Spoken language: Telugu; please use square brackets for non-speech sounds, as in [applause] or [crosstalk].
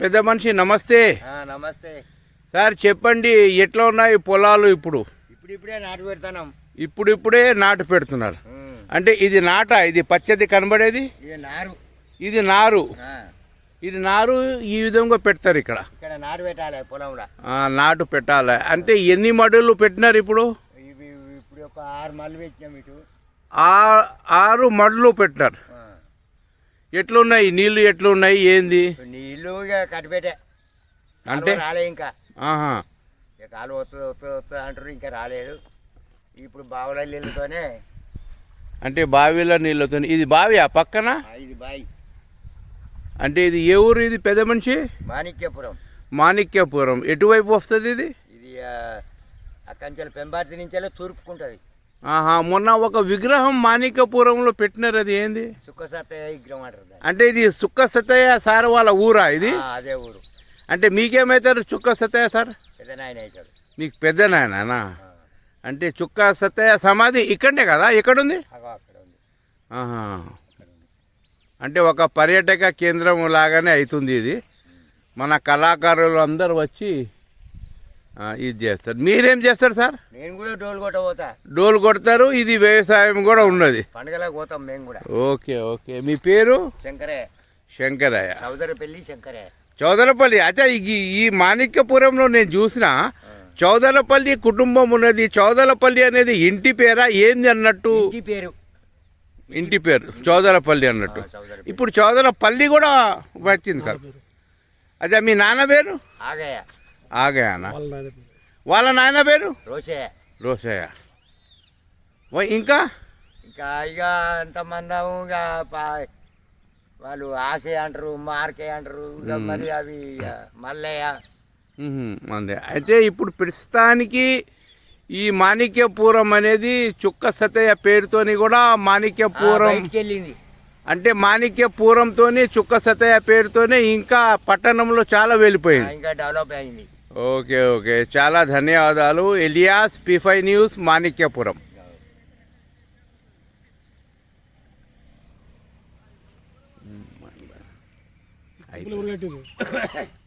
పెద్ద మనిషి నమస్తే. నమస్తే. సార్ చెప్పండి ఎట్లా ఉన్నాయి పొలాలు ఇప్పుడు? ఇప్పుడిప్పుడే నాటు పెడతాం ఇప్పుడిప్పుడే నాటు పెడుతున్నారు. అంటే ఇది నాట ఇది పచ్చది కనబడేది? నారు. ఇది నారు. ఇది నారు ఈ విధంగా పెడతారు ఇక్కడ. ఇక్కడ నాటు పెట్టాలి పొలంలో. నాటు పెట్టాలి. అంటే ఎన్ని మడులు పెట్టినారు ఇప్పుడు? ఇప్పుడు ఒక ఆరు మళ్ళీ పెట్టినాం ఇటు. ఆ- ఆరు మడులు పెట్టినారు. ఎట్లున్నాయి? నీళ్ళు ఎట్లున్నాయి? ఏంది? ఇక కట్టిపెట్టే అంటే? రాలే ఇంకా. కాలువ వస్తుంది వస్తుంది వస్తుంది అంటారు ఇంకా రాలేదు. ఇప్పుడు బావుల నీళ్ళతోనే అంటే బావిలో నీళ్ళతో ఇది బావి ఆ పక్కన ఇది బాయి అంటే ఇది ఏ ఊరు ఇది? పెద్ద మనిషి? మాణిక్యపురం. మాణిక్యపురం. ఎటువైపు వస్తుంది ఇది? ఇది ఆ, అక్కంచెల పెంబార్తి నుంచెల్లి తూర్పుకుంటుంది. ఆహా మొన్న ఒక విగ్రహం మాణిక్యపురంలో పెట్టినారు. అది ఏంది? సుఖసత్తయ్య విగ్రహం అంటారు దాన్ని. అంటే ఇది సుక్క సత్తయ్య సార్ వాళ్ళ ఊరా ఇది? అదే ఊరు. అంటే మీకేమవుతారు చుక్క సత్తయ్య సార్? పెద్ద నాయన అవుతాడు. మీకు పెద్ద నాయనా అంటే చుక్క సత్తయ్య సమాధి ఇక్కడే కదా? ఎక్కడుంది? అక్కడ ఆహా. అంటే ఒక పర్యాటక కేంద్రం లాగానే అవుతుంది ఇది. మన కళాకారులు అందరు వచ్చి ఇది చేస్తారు. మీరేం చేస్తారు సార్? నేను కూడా డోలు కొట్ట పోతా డోలు కొడతారు ఇది వ్యవసాయం కూడా ఉన్నది. పండుగలకు పోతాం మేము కూడా. Okay okay. మీ పేరు? శంకరే. శంకరయ్య. సోదర పెళ్ళి శంకరే. చౌదరపల్లి. అచ్చా ఈ ఈ మాణిక్యపురంలో నేను చూసిన. చౌదరపల్లి కుటుంబం ఉన్నది. చౌదరపల్లి అనేది ఇంటి పేరా? ఏంది అన్నట్టు? ఇంటి పేరు. ఇంటి పేరు చౌదరపల్లి అన్నట్టు. ఇప్పుడు చౌదరపల్లి కూడా వచ్చింది కదా అదే మీ నాన్న పేరు? ఆగయ్య. ఆగయానా వాళ్ళ నాయన పేరు. రోసయ్య ఓ, ఇంకా? ఇంకా ఇక ఎంతమందము ఇక పా- వాళ్ళు ఆశే అంటారు మార్కే అంటారు ఇక మరి అవి ఇక మల్లయ్య. అంతే అయితే ఇప్పుడు ప్రస్తుతానికి ఈ మాణిక్యపురం అనేది చుక్క సతయ్య పేరుతోని కూడా మాణిక్యపురం అంటే మాణిక్యపురంతోని చుక్క సతయ్య పేరుతోనే ఇంకా పట్టణంలో చాలా వెళ్ళిపోయింది. ఇంకా డెవలప్ అయింది. Okay okay. చాలా ధన్యవాదాలు. Alias P news Manikyapuram. [coughs]